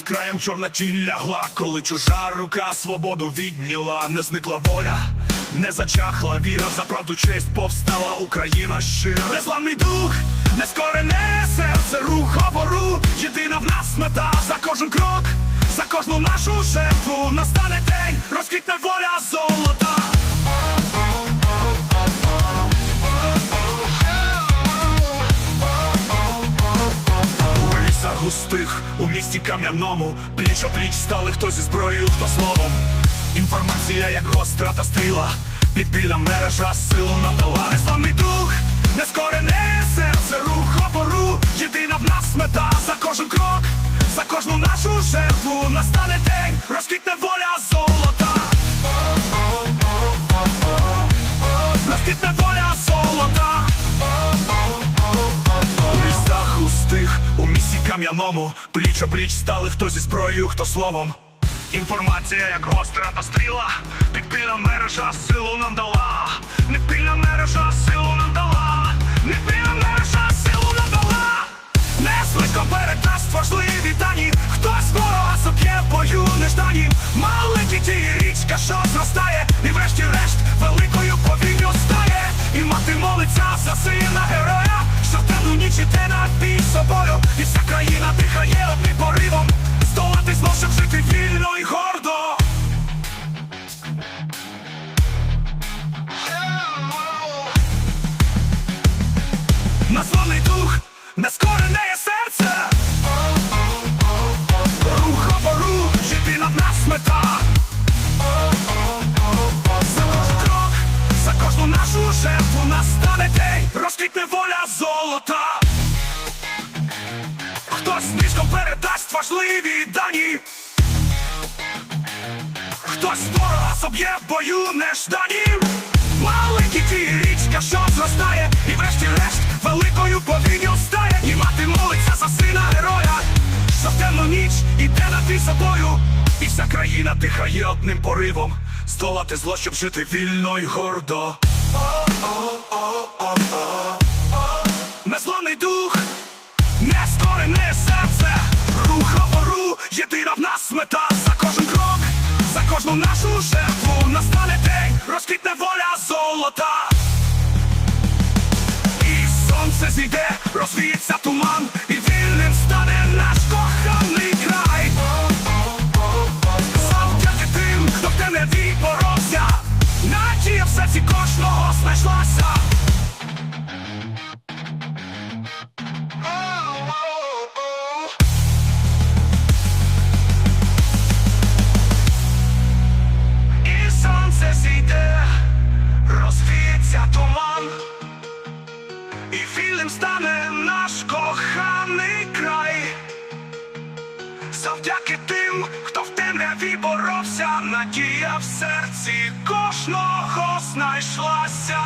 над краєм чорна тінь лягла, коли чужа рука свободу відняла, не зникла воля, не зачахла віра, за правду честь повстала Україна щира. Незламний дух, нескорене серце, рух опору, єдина в нас мета. За кожен крок, за кожну нашу жертву настане день, розквітне воля золота. У місті кам'яному Пліч опліч стали хто зі зброєю, хто словом. Інформація як гостра та стріла Підпільна мережа силу надала Незламний дух, нескорене серце, рух опору. Єдина в нас мета за кожен крок За кожну нашу жертву настане день Розквітне воля золота. Розквітне воля кам'яному Пліч опліч стали хто зі зброєю, хто словом. Інформація як гостра та стріла. Підпільна мережа силу нам дала. Непільна мережа силу нам дала. Непільна мережа силу нам дала. Не швидко передасть важливі дані. Хтось ворога соб'є в бою неждані. Маленькі ті річка, що зростає собою І вся країна дихає одним поривом. Здолати зло, щоб жити вільно і гордо. Названий дух, нескорене є серце. Рух опору, єдина в нас мета. За кожен крок, за кожну нашу жертву настане день. Розквітне воля золота Хтось низько передасть важливі дані. Хтось ворога соб'є в бою неждані. Маленький ті річка, що зростає І врешті-решт великою повінню стає. І мати молиться за сина героя Що в темну ніч іде на бій собою. І вся країна дихає одним поривом Здолати зло, щоб жити вільно і гордо. Незламний мета за кожен крок, за кожну нашу жертву настане день, розквітне воля золота. І сонце зійде, розвіється туман, розвіється туман, і вільним стане наш коханий край. Завдяки тим, хто в темряві боровся, надія в серці кожного знайшлася.